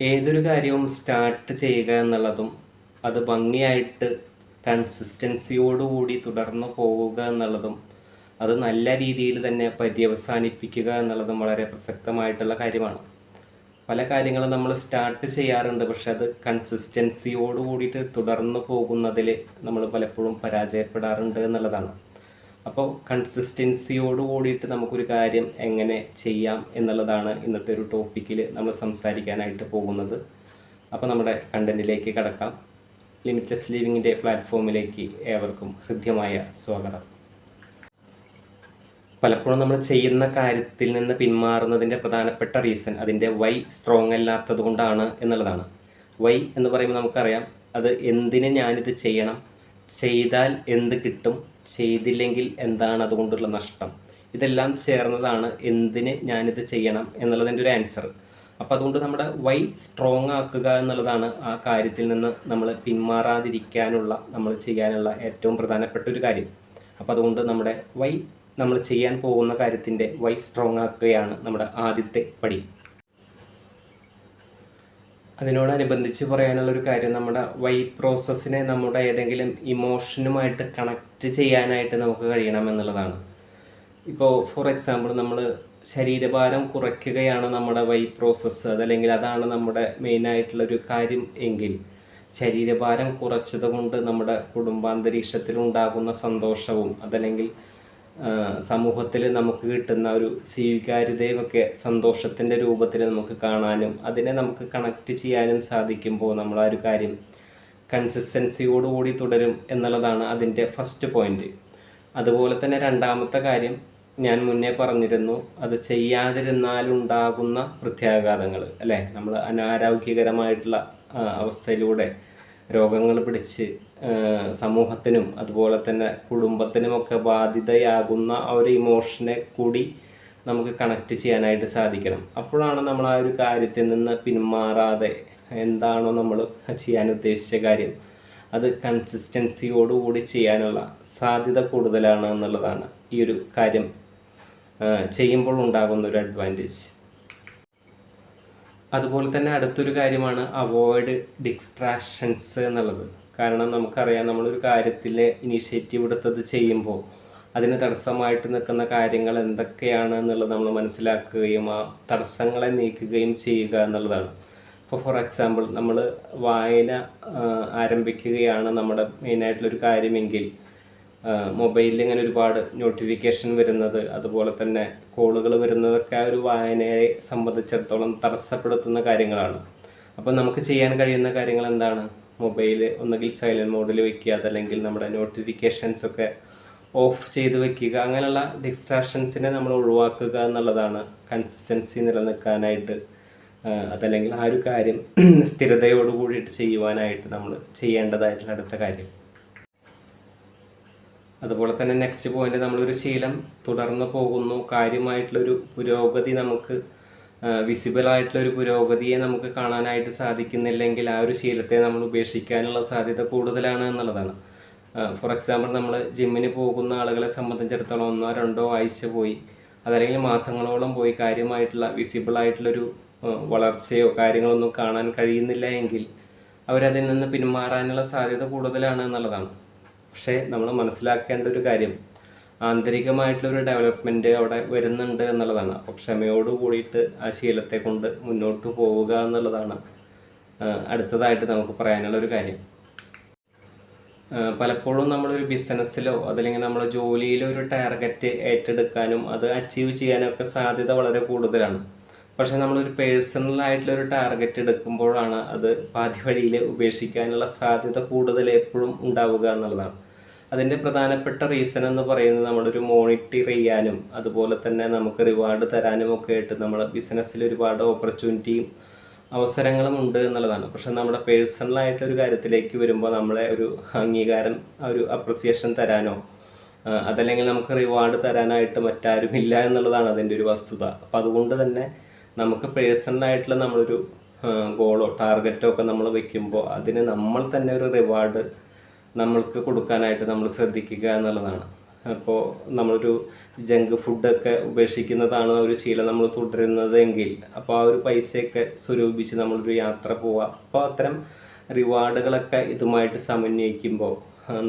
ഏതൊരു കാര്യവും സ്റ്റാർട്ട് ചെയ്യുക എന്നുള്ളതും അത് ഭംഗിയായിട്ട് കൺസിസ്റ്റൻസിയോടുകൂടി തുടർന്ന് പോവുക എന്നുള്ളതും അത് നല്ല രീതിയിൽ തന്നെ പര്യവസാനിപ്പിക്കുക എന്നുള്ളതും വളരെ പ്രസക്തമായിട്ടുള്ള കാര്യമാണ്. പല കാര്യങ്ങളും നമ്മൾ സ്റ്റാർട്ട് ചെയ്യാറുണ്ട് പക്ഷെ അത് കൺസിസ്റ്റൻസിയോട് തുടർന്ന് പോകുന്നതിൽ നമ്മൾ പലപ്പോഴും പരാജയപ്പെടാറുണ്ട് എന്നുള്ളതാണ്. അപ്പോൾ കൺസിസ്റ്റൻസിയോട് കൂടിയിട്ട് നമുക്കൊരു കാര്യം എങ്ങനെ ചെയ്യാം എന്നുള്ളതാണ് ഇന്നത്തെ ഒരു ടോപ്പിക്കിൽ നമ്മൾ സംസാരിക്കാനായിട്ട് പോകുന്നത്. അപ്പോൾ നമ്മുടെ കണ്ടന്റിലേക്ക് കടക്കാം. ലിമിറ്റ്ലെസ് ലിവിങ്ങിന്റെ പ്ലാറ്റ്ഫോമിലേക്ക് ഏവർക്കും ഹൃദ്യമായ സ്വാഗതം. പലപ്പോഴും നമ്മൾ ചെയ്യുന്ന കാര്യത്തിൽ നിന്ന് പിന്മാറുന്നതിന്റെ പ്രധാനപ്പെട്ട റീസൺ അതിന്റെ വൈ സ്ട്രോങ് അല്ലാത്തത് കൊണ്ടാണ് എന്നുള്ളതാണ്. വൈ എന്ന് പറയുമ്പോൾ നമുക്കറിയാം അത് എന്തിന് ഞാനിത് ചെയ്യണം ചെയ്താൽ എന്ത് കിട്ടും? ചെയ്തില്ലെങ്കിൽ എന്താണ് അതുകൊണ്ടുള്ള നഷ്ടം? ഇതെല്ലാം ചേർന്നതാണ് എന്തിന് ഞാനിത് ചെയ്യണം എന്നുള്ളതിന്റെ ഒരു ആൻസർ അപ്പോൾ അതുകൊണ്ട് നമ്മുടെ വൈ സ്ട്രോങ് ആക്കുക എന്നുള്ളതാണ് ആ കാര്യത്തിൽ നിന്ന് നമ്മൾ പിന്മാറാതിരിക്കാനുള്ള നമ്മൾ ചെയ്യാനുള്ള ഏറ്റവും പ്രധാനപ്പെട്ട ഒരു കാര്യം. അപ്പോൾ അതുകൊണ്ട് നമ്മുടെ വൈ നമ്മൾ ചെയ്യാൻ പോകുന്ന കാര്യത്തിന്റെ വൈ സ്ട്രോങ് ആക്കുകയാണ് നമ്മുടെ ആദ്യത്തെ പടി. അതിനോടനുബന്ധിച്ച് പറയാനുള്ളൊരു കാര്യം നമ്മുടെ വൈ പ്രോസസ്സിനെ നമ്മുടെ ഏതെങ്കിലും ഇമോഷനുമായിട്ട് കണക്റ്റ് ചെയ്യാനായിട്ട് നമുക്ക് കഴിയണം എന്നുള്ളതാണ്. ഇപ്പോൾ ഫോർ എക്സാമ്പിൾ നമ്മൾ ശരീരഭാരം കുറയ്ക്കുകയാണ് നമ്മുടെ വൈ പ്രോസസ്സ് അതല്ലെങ്കിൽ അതാണ് നമ്മുടെ മെയിനായിട്ടുള്ളൊരു കാര്യം എങ്കിൽ ശരീരഭാരം കുറച്ചത് കൊണ്ട് നമ്മുടെ കുടുംബാന്തരീക്ഷത്തിൽ ഉണ്ടാകുന്ന സന്തോഷവും അതല്ലെങ്കിൽ സമൂഹത്തിൽ നമുക്ക് കിട്ടുന്ന ഒരു സ്വീകാര്യതയുമൊക്കെ സന്തോഷത്തിന്റെ രൂപത്തിൽ നമുക്ക് കാണാനും അതിനെ നമുക്ക് കണക്റ്റ് ചെയ്യാനും സാധിക്കുമ്പോൾ നമ്മൾ ആ ഒരു കാര്യം കൺസിസ്റ്റൻസിയോടുകൂടി തുടരും എന്നുള്ളതാണ് അതിന്റെ ഫസ്റ്റ് പോയിന്റ് അതുപോലെ തന്നെ രണ്ടാമത്തെ കാര്യം ഞാൻ മുന്നേ പറഞ്ഞിരുന്നു അത് ചെയ്യാതിരുന്നാലുണ്ടാകുന്ന പ്രത്യാഘാതങ്ങൾ അല്ലേ? നമ്മൾ അനാരോഗ്യകരമായിട്ടുള്ള അവസ്ഥയിലൂടെ രോഗങ്ങൾ പിടിച്ച് സമൂഹത്തിനും അതുപോലെ തന്നെ കുടുംബത്തിനുമൊക്കെ ബാധിതയാകുന്ന ആ ഒരു ഇമോഷനെ കൂടി നമുക്ക് കണക്റ്റ് ചെയ്യാനായിട്ട് സാധിക്കണം. അപ്പോഴാണ് നമ്മൾ ആ ഒരു കാര്യത്തിൽ നിന്ന് പിന്മാറാതെ എന്താണോ നമ്മൾ ചെയ്യാൻ ഉദ്ദേശിച്ച കാര്യം അത് കൺസിസ്റ്റൻസിയോടുകൂടി ചെയ്യാനുള്ള സാധ്യത കൂടുതലാണ് എന്നുള്ളതാണ് ഈ ഒരു കാര്യം ചെയ്യുമ്പോൾ ഉണ്ടാകുന്ന ഒരു അഡ്വാന്റേജ് അതുപോലെ തന്നെ അടുത്തൊരു കാര്യമാണ് അവോയ്ഡ് ഡിസ്ട്രാക്ഷൻസ് എന്നുള്ളത്. കാരണം നമുക്കറിയാം നമ്മളൊരു കാര്യത്തിൽ ഇനീഷ്യേറ്റീവ് എടുത്തത് ചെയ്യുമ്പോൾ അതിന് തടസ്സമായിട്ട് നിൽക്കുന്ന കാര്യങ്ങൾ എന്തൊക്കെയാണ് എന്നുള്ളത് നമ്മൾ മനസ്സിലാക്കുകയും ആ തടസ്സങ്ങളെ നീക്കുകയും ചെയ്യുക എന്നുള്ളതാണ്. ഇപ്പോൾ ഫോർ എക്സാമ്പിൾ നമ്മൾ വായന ആരംഭിക്കുകയാണ് നമ്മുടെ മെയിനായിട്ടുള്ളൊരു കാര്യമെങ്കിൽ മൊബൈലിൽ ഇങ്ങനെ ഒരുപാട് നോട്ടിഫിക്കേഷൻ വരുന്നത് അതുപോലെ തന്നെ കോളുകൾ വരുന്നതൊക്കെ ഒരു വായനയെ സംബന്ധിച്ചിടത്തോളം തടസ്സപ്പെടുത്തുന്ന കാര്യങ്ങളാണ്. അപ്പോൾ നമുക്ക് ചെയ്യാൻ കഴിയുന്ന കാര്യങ്ങൾ എന്താണ്? മൊബൈൽ ഒന്നുകിൽ സൈലന്റ് മോഡിൽ വെക്കുക അതല്ലെങ്കിൽ നമ്മുടെ നോട്ടിഫിക്കേഷൻസ് ഒക്കെ ഓഫ് ചെയ്ത് വെക്കുക. അങ്ങനെയുള്ള ഡിസ്ട്രാക്ഷൻസിനെ നമ്മൾ ഒഴിവാക്കുക എന്നുള്ളതാണ് കൺസിസ്റ്റൻസി നിലനിൽക്കാനായിട്ട് അതല്ലെങ്കിൽ ആ ഒരു കാര്യം സ്ഥിരതയോട് കൂടിയിട്ട് ചെയ്യുവാനായിട്ട് നമ്മൾ ചെയ്യേണ്ടതായിട്ടുള്ള അടുത്ത കാര്യം. അതുപോലെ തന്നെ നെക്സ്റ്റ് പോയിന്റ് നമ്മളൊരു ശീലം തുടർന്ന് പോകുന്നു. കാര്യമായിട്ടുള്ളൊരു പുരോഗതി നമുക്ക് വിസിബിൾ ആയിട്ടുള്ള ഒരു പുരോഗതിയെ നമുക്ക് കാണാനായിട്ട് സാധിക്കുന്നില്ലെങ്കിൽ ആ ഒരു ശീലത്തെ നമ്മൾ ഉപേക്ഷിക്കാനുള്ള സാധ്യത കൂടുതലാണ് എന്നുള്ളതാണ്. ഫോർ എക്സാമ്പിൾ നമ്മൾ ജിമ്മിന് പോകുന്ന ആളുകളെ സംബന്ധിച്ചിടത്തോളം ഒന്നോ രണ്ടോ ആഴ്ച പോയി അതല്ലെങ്കിൽ മാസങ്ങളോളം പോയി കാര്യമായിട്ടുള്ള വിസിബിൾ ആയിട്ടുള്ളൊരു വളർച്ചയോ കാര്യങ്ങളൊന്നും കാണാൻ കഴിയുന്നില്ല എങ്കിൽ അവരതിൽ നിന്ന് പിന്മാറാനുള്ള സാധ്യത കൂടുതലാണ് എന്നുള്ളതാണ്. പക്ഷേ നമ്മൾ മനസ്സിലാക്കേണ്ട ഒരു കാര്യം ആന്തരികമായിട്ടുള്ളൊരു ഡെവലപ്മെന്റ് അവിടെ വരുന്നുണ്ട് എന്നുള്ളതാണ്. അപ്പോൾ ക്ഷമയോട് കൂടിയിട്ട് ആ ശീലത്തെ കൊണ്ട് മുന്നോട്ട് പോവുക എന്നുള്ളതാണ് അടുത്തതായിട്ട് നമുക്ക് പറയാനുള്ള ഒരു കാര്യം പലപ്പോഴും നമ്മളൊരു ബിസിനസ്സിലോ അതല്ലെങ്കിൽ നമ്മുടെ ജോലിയിലോ ഒരു ടാർഗറ്റ് ഏറ്റെടുക്കാനും അത് അച്ചീവ് ചെയ്യാനും ചെയ്യാനൊക്കെ സാധ്യത വളരെ കൂടുതലാണ്. പക്ഷേ നമ്മളൊരു പേഴ്സണൽ ആയിട്ടുള്ള ഒരു ടാർഗറ്റ് എടുക്കുമ്പോഴാണ് അത് പാതി വഴിയിൽ ഉപേക്ഷിക്കാനുള്ള സാധ്യത കൂടുതൽ എപ്പോഴും ഉണ്ടാവുക എന്നുള്ളതാണ്. അതിന്റെ പ്രധാനപ്പെട്ട റീസൺ എന്ന് പറയുന്നത് നമ്മളൊരു മോണിറ്റർ ചെയ്യാനും അതുപോലെ തന്നെ നമുക്ക് റിവാർഡ് തരാനും ഒക്കെ ആയിട്ട് നമ്മുടെ ബിസിനസ്സിൽ ഒരുപാട് ഓപ്പർച്യൂണിറ്റിയും അവസരങ്ങളും ഉണ്ട് എന്നുള്ളതാണ്. പക്ഷെ നമ്മുടെ പേഴ്സണൽ ഒരു കാര്യത്തിലേക്ക് വരുമ്പോൾ നമ്മളെ ഒരു അംഗീകാരം ഒരു അപ്രിസിയേഷൻ തരാനോ അതല്ലെങ്കിൽ നമുക്ക് റിവാർഡ് തരാനായിട്ട് മറ്റാരുമില്ല എന്നുള്ളതാണ് അതിന്റെ ഒരു വസ്തുത. അപ്പം അതുകൊണ്ട് തന്നെ നമുക്ക് പേഴ്സണലായിട്ടുള്ള നമ്മളൊരു ഗോളോ ടാർഗറ്റോ ഒക്കെ നമ്മൾ വെക്കുമ്പോൾ അതിന് നമ്മൾ തന്നെ ഒരു റിവാർഡ് നമ്മൾക്ക് കൊടുക്കാനായിട്ട് നമ്മൾ ശ്രദ്ധിക്കുക എന്നുള്ളതാണ്. അപ്പോൾ നമ്മളൊരു ജങ്ക് ഫുഡൊക്കെ ഉപേക്ഷിക്കുന്നതാണ് ഒരു ശീലം നമ്മൾ തുടരുന്നതെങ്കിൽ അപ്പോൾ ആ ഒരു പൈസയൊക്കെ സ്വരൂപിച്ച് നമ്മളൊരു യാത്ര പോവുക. അപ്പോൾ അത്തരം റിവാർഡുകളൊക്കെ ഇതുമായിട്ട് സമന്വയിക്കുമ്പോൾ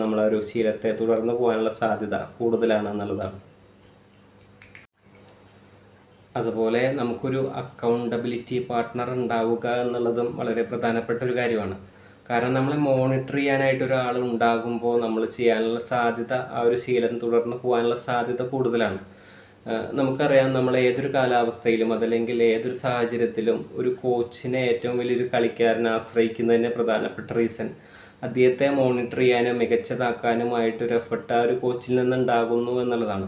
നമ്മളൊരു ശീലത്തെ തുടർന്ന് പോകാനുള്ള സാധ്യത കൂടുതലാണ് എന്നുള്ളതാണ്. അതുപോലെ നമുക്കൊരു അക്കൗണ്ടബിലിറ്റി പാർട്ട്ണർ ഉണ്ടാവുക എന്നുള്ളതും വളരെ പ്രധാനപ്പെട്ട ഒരു കാര്യമാണ്. കാരണം നമ്മൾ മോണിറ്റർ ചെയ്യാനായിട്ട് ഒരാൾ ഉണ്ടാകുമ്പോൾ നമ്മൾ ചെയ്യാനുള്ള സാധ്യത ആ ഒരു ശീലം തുടർന്ന് പോകാനുള്ള സാധ്യത കൂടുതലാണ്. നമുക്കറിയാം നമ്മൾ ഏതൊരു കാലാവസ്ഥയിലും അതല്ലെങ്കിൽ ഏതൊരു സാഹചര്യത്തിലും ഒരു കോച്ചിനെ ഏറ്റവും വലിയൊരു കളിക്കാരനെ ആശ്രയിക്കുന്നതിന്റെ പ്രധാനപ്പെട്ട റീസൺ അദ്ദേഹത്തെ മോണിറ്റർ ചെയ്യാനും മികച്ചതാക്കാനുമായിട്ടൊരു എഫർട്ട് ആ ഒരു കോച്ചിൽ നിന്നുണ്ടാകുന്നു എന്നുള്ളതാണ്.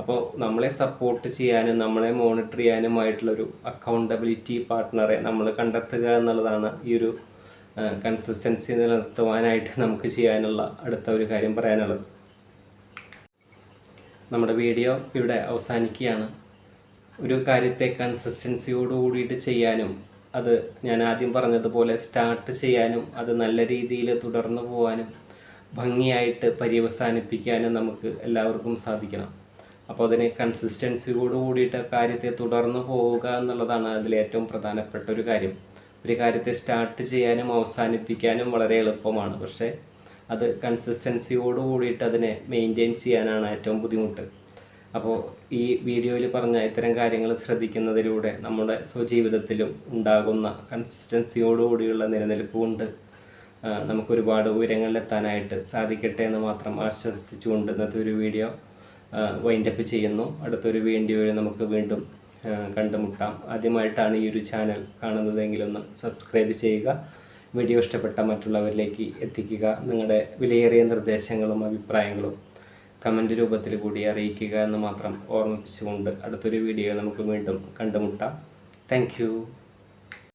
അപ്പോൾ നമ്മളെ സപ്പോർട്ട് ചെയ്യാനും നമ്മളെ മോണിറ്റർ ചെയ്യാനുമായിട്ടുള്ളൊരു അക്കൗണ്ടബിലിറ്റി പാർട്ട്ണറെ നമ്മൾ കണ്ടെത്തുക എന്നുള്ളതാണ് ഈ ഒരു കൺസിസ്റ്റൻസി നിലനിർത്തുവാനായിട്ട് നമുക്ക് ചെയ്യാനുള്ള അടുത്ത ഒരു കാര്യം പറയാനുള്ളത്. നമ്മുടെ വീഡിയോ ഇവിടെ അവസാനിക്കുകയാണ്. ഒരു കാര്യത്തെ കൺസിസ്റ്റൻസിയോട് കൂടിയിട്ട് ചെയ്യാനും അത് ഞാൻ ആദ്യം പറഞ്ഞതുപോലെ സ്റ്റാർട്ട് ചെയ്യാനും അത് നല്ല രീതിയിൽ തുടർന്നു പോകാനും ഭംഗിയായിട്ട് പര്യവസാനിപ്പിക്കാനും നമുക്ക് എല്ലാവർക്കും സാധിക്കണം. അപ്പോൾ അതിനെ കൺസിസ്റ്റൻസിയോട് കൂടിയിട്ട് കാര്യത്തെ തുടർന്നു പോവുക എന്നുള്ളതാണ് അതിൽ ഏറ്റവും പ്രധാനപ്പെട്ട ഒരു കാര്യം. ഒരു കാര്യത്തെ സ്റ്റാർട്ട് ചെയ്യാനും അവസാനിപ്പിക്കാനും വളരെ എളുപ്പമാണ്. പക്ഷേ അത് കൺസിസ്റ്റൻസിയോട് കൂടിയിട്ട് അതിനെ മെയിന്റെയിൻ ചെയ്യാനാണ് ഏറ്റവും ബുദ്ധിമുട്ട്. അപ്പോൾ ഈ വീഡിയോയിൽ പറഞ്ഞ ഇത്തരം കാര്യങ്ങൾ ശ്രദ്ധിക്കുന്നതിലൂടെ നമ്മുടെ സ്വജീവിതത്തിലും ഉണ്ടാകുന്ന കൺസിസ്റ്റൻസിയോടുകൂടിയുള്ള നിലനിൽപ്പ് കൊണ്ട് നമുക്കൊരുപാട് ഉയരങ്ങളിലെത്താനായിട്ട് സാധിക്കട്ടെ എന്ന് മാത്രം ആശംസിച്ചുകൊണ്ട് ഇന്നത്തെ ഒരു വീഡിയോ വൈൻഡപ്പ് ചെയ്യുന്നു. അടുത്തൊരു വീഡിയോയിൽ നമുക്ക് വീണ്ടും കണ്ടുമുട്ടാം. ആദ്യമായിട്ടാണ് ഈ ഒരു ചാനൽ കാണുന്നതെങ്കിൽ ഒന്ന് സബ്സ്ക്രൈബ് ചെയ്യുക. വീഡിയോ ഇഷ്ടപ്പെട്ട മറ്റുള്ളവരിലേക്ക് എത്തിക്കുക. നിങ്ങളുടെ വിലയേറിയ നിർദ്ദേശങ്ങളും അഭിപ്രായങ്ങളും കമന്റ് രൂപത്തിൽ കൂടി അറിയിക്കുക എന്ന് മാത്രം ഓർമ്മിപ്പിച്ചുകൊണ്ട് അടുത്തൊരു വീഡിയോ നമുക്ക് വീണ്ടും കണ്ടുമുട്ടാം. താങ്ക്